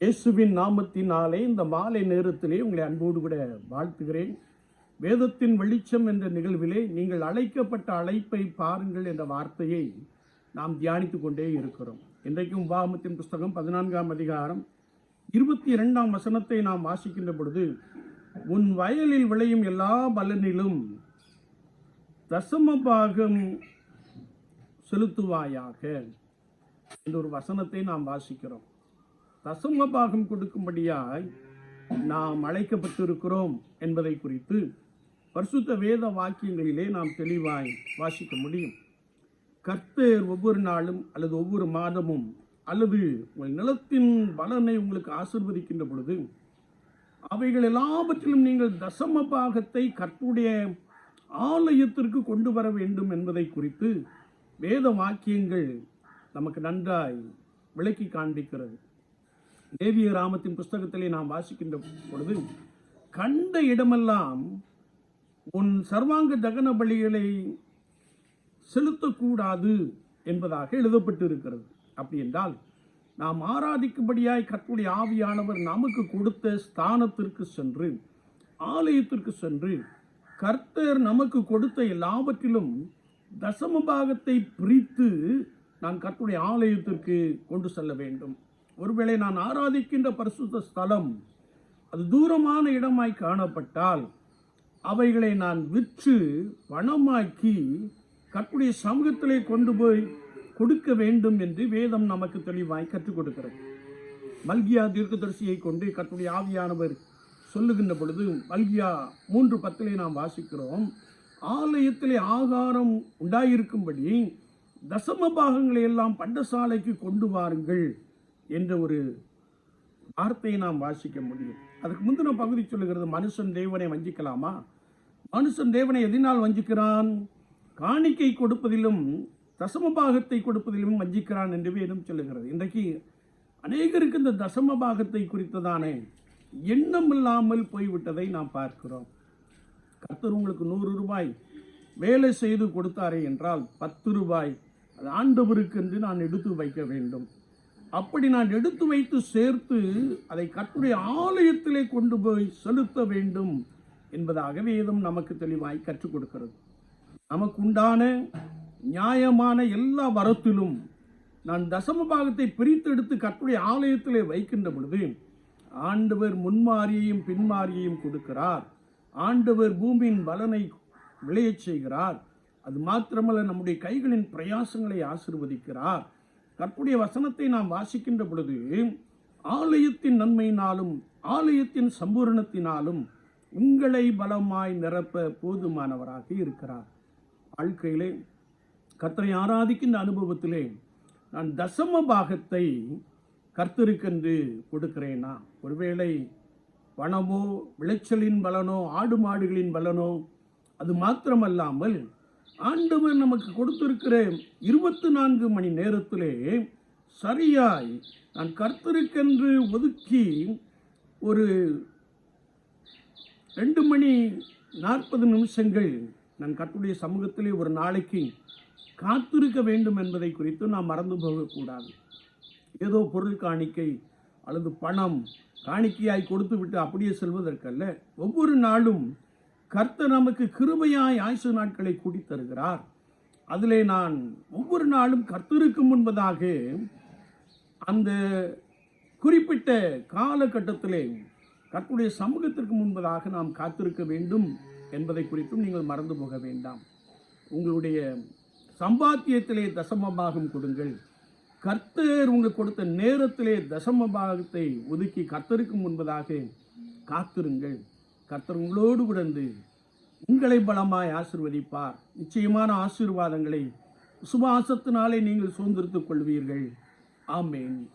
இயேசுவின் நாமத்தினாலே இந்த மாலை நேரத்திலே உங்களை அன்போடு கூட வாழ்த்துகிறேன். வேதத்தின் வெளிச்சம் என்ற நிகழ்விலே நீங்கள் அழைக்கப்பட்ட அழைப்பை பாருங்கள் என்ற வார்த்தையை நாம் தியானித்து கொண்டே இருக்கிறோம். இன்றைக்கும் உபாகமத்தின் புஸ்தகம் பதினான்காம் அதிகாரம் இருபத்தி இரண்டாம் வசனத்தை நாம் வாசிக்கின்ற பொழுது உன் வயலில் விளையும் எல்லா பலனிலும் தசம பாகம் செலுத்துவாயாக என்ற ஒரு வசனத்தை நாம் வாசிக்கிறோம். தசம பாகம் கொடுக்கும்படியாய் நாம் அழைக்கப்பட்டிருக்கிறோம் என்பதை குறித்து பரிசுத்த வேத வாக்கியங்களிலே நாம் தெளிவாய் வாசிக்க முடியும். கர்த்தர் ஒவ்வொரு நாளும் அல்லது ஒவ்வொரு மாதமும் அல்லது உங்கள் நிலத்தின் பலனை உங்களுக்கு ஆசிர்வதிக்கின்ற பொழுது அவைகள் எல்லாவற்றிலும் நீங்கள் தசம பாகத்தை கற்புடைய ஆலயத்திற்கு கொண்டு வர வேண்டும் என்பதை குறித்து வேத வாக்கியங்கள் நமக்கு நன்றாய் விளக்கி காண்பிக்கிறது. தேவிய ராமத்தின் புஸ்தகத்திலே நாம் வாசிக்கின்ற பொழுது கண்ட இடமெல்லாம் உன் சர்வாங்க தகன பலிகளை செலுத்தக்கூடாது என்பதாக எழுதப்பட்டு இருக்கிறது அப்படி என்றால் நாம் ஆராதிக்கும்படியாய் கற்றுடைய ஆவியானவர் நமக்கு கொடுத்த ஸ்தானத்திற்கு சென்று ஆலயத்திற்கு சென்று கர்த்தர் நமக்கு கொடுத்த எல்லாவற்றிலும் தசம பாகத்தை பிரித்து நான் கர்த்துடைய ஆலயத்திற்கு கொண்டு செல்ல வேண்டும். ஒருவேளை நான் ஆராதிக்கின்ற பரிசுத்த ஸ்தலம் அது தூரமான இடமாய் காணப்பட்டால் அவைகளை நான் விற்று பணமாக்கி கற்புடைய சமூகத்திலே கொண்டு போய் கொடுக்க வேண்டும் என்று வேதம் நமக்கு தெளிவாய் கற்றுக் கொடுக்கிறது. மல்கியா தீர்க்கதரிசியை கொண்டு கற்புடைய ஆவியானவர் சொல்லுகின்ற பொழுது மல்கியா மூன்று பத்திலே நாம் வாசிக்கிறோம். ஆலயத்திலே ஆகாரம் உண்டாயிருக்கும்படி தசம பாகங்களை எல்லாம் பண்டசாலைக்கு கொண்டு வாருங்கள். என்ற ஒரு வார்த்தையை நாம் வாசிக்க முடியும். அதுக்கு முந்தின பகுதி சொல்லுகிறது மனுஷன் தேவனை வஞ்சிக்கலாமா? மனுஷன் தேவனை எதனால் வஞ்சிக்கிறான்? காணிக்கை கொடுப்பதிலும் தசம பாகத்தை கொடுப்பதிலும் வஞ்சிக்கிறான் என்று வேதம் சொல்லுகிறது. இன்றைக்கு அநேகருக்கு இந்த தசம பாகத்தை குறித்ததான எண்ணம் இல்லாமல் போய்விட்டதை நாம் பார்க்கிறோம். கர்த்தர் உங்களுக்கு நூறு ரூபாய் வேலை செய்து கொடுத்தாரே என்றால் பத்து ரூபாய் அது ஆண்டவருக்கு என்று நான் எடுத்து வைக்க வேண்டும். அப்படி நான் எடுத்து வைத்து சேர்த்து அதை கற்றுடைய ஆலயத்திலே கொண்டு போய் செலுத்த வேண்டும் என்பதாக வேதம் நமக்கு தெளிவாய் கற்றுக் கொடுக்கிறது. நமக்குண்டான நியாயமான எல்லா வரத்திலும் நான் தசம பாகத்தை பிரித்தெடுத்து கற்றுடைய ஆலயத்திலே வைக்கின்ற பொழுது ஆண்டவர் முன்மாரியையும் பின்மாரியையும் கொடுக்கிறார். ஆண்டவர் பூமியின் பலனை விளையச் செய்கிறார். அது மாத்திரமல்ல நம்முடைய கைகளின் பிரயாசங்களை ஆசிர்வதிக்கிறார். கற்புடைய வசனத்தை நாம் வாசிக்கின்ற பொழுது ஆலயத்தின் நன்மையினாலும் ஆலயத்தின் சம்பூரணத்தினாலும் உங்களை பலமாய் நிரப்ப போதுமானவராக இருக்கிறார். வாழ்க்கையிலே கர்த்தரை ஆராதிக்கின்ற அனுபவத்திலே நான் தசம பாகத்தை கர்த்தருக்கென்று கொடுக்கிறேனா? ஒருவேளை பணமோ விளைச்சலின் பலனோ ஆடு மாடுகளின் பலனோ அது மாத்திரமல்லாமல் ஆண்டவர் நமக்கு கொடுத்திருக்கிற இருபத்தி நான்கு மணி நேரத்திலே சரியாய் நான் கர்த்தருக்கென்று ஒதுக்கி ஒரு ரெண்டு மணி நாற்பது நிமிஷங்கள் நான் கர்த்தருடைய சமூகத்திலே ஒரு நாளைக்கு காத்திருக்க வேண்டும் என்பதை குறித்து நாம் மறந்து போகக்கூடாது. ஏதோ பொருள் காணிக்கை அல்லது பணம் காணிக்கையாய் கொடுத்து விட்டு அப்படியே செல்வதற்கல்ல. ஒவ்வொரு நாளும் கர்த்தர் நமக்கு கிருபையாய் ஆயுசு நாட்களை கூடி தருகிறார். அதிலே நான் ஒவ்வொரு நாளும் கர்த்தருக்கு முன்பதாக அந்த குறிப்பிட்ட காலகட்டத்திலே கர்த்தருடைய சமூகத்திற்கு முன்பதாக நாம் காத்திருக்க வேண்டும் என்பதை குறித்தும் நீங்கள் மறந்து போக வேண்டாம். உங்களுடைய சம்பாத்தியத்திலே தசம பாகம் கொடுங்கள். கர்த்தர் உங்களுக்கு கொடுத்த நேரத்திலே தசம பாகத்தை ஒதுக்கி கர்த்தருக்கு முன்பதாக காத்திருங்கள். கர்த்தர் உங்களோடு கிடந்து உங்களை பலமாய் ஆசிர்வதிப்பார். நிச்சயமான ஆசீர்வாதங்களை சுபாசத்தினாலே நீங்கள் சுதந்திரத்துக் கொள்வீர்கள். ஆமேன்.